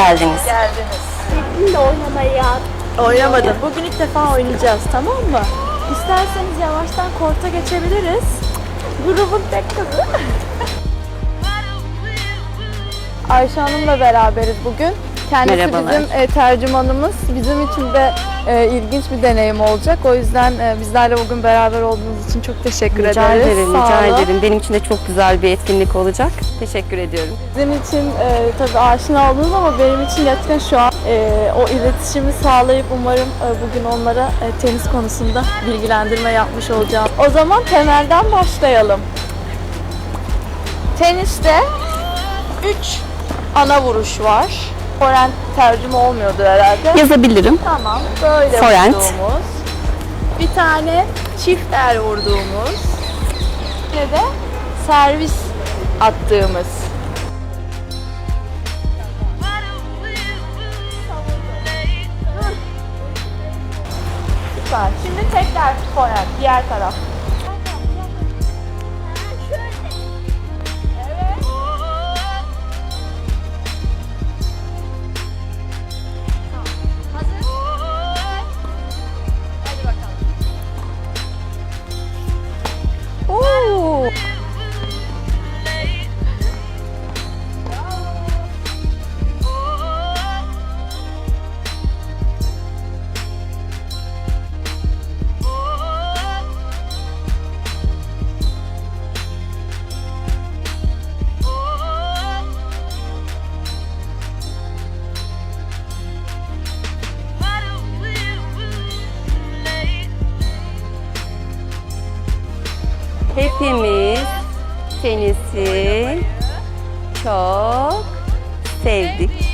geldiniz. Geldiniz. Sizinle oynamayı Oynamadım. Bugün ilk defa oynayacağız tamam mı? İsterseniz yavaştan korta geçebiliriz. Grubun tek kızı. Ayşe Hanım'la beraberiz bugün. Kendisi Merhabalar. bizim e, tercümanımız. Bizim için de e, ilginç bir deneyim olacak. O yüzden e, bizlerle bugün beraber olduğunuz için çok teşekkür Rica ederiz. ederim, Sağ rica olun. ederim. Benim için de çok güzel bir etkinlik olacak. Teşekkür ediyorum. Sizin için e, tabii aşina oldunuz ama benim için gerçekten şu an e, o iletişimi sağlayıp umarım e, bugün onlara e, tenis konusunda bilgilendirme yapmış olacağım. O zaman temelden başlayalım. Teniste 3 ana vuruş var. Forehand tercüme olmuyordu herhalde. Yazabilirim. Tamam, böyle Forehand. vurduğumuz. Bir tane çift el vurduğumuz. Bir de servis attığımız. Süper. Şimdi tekrar forehand, diğer taraf. Hepimiz tenisi çok sevdik.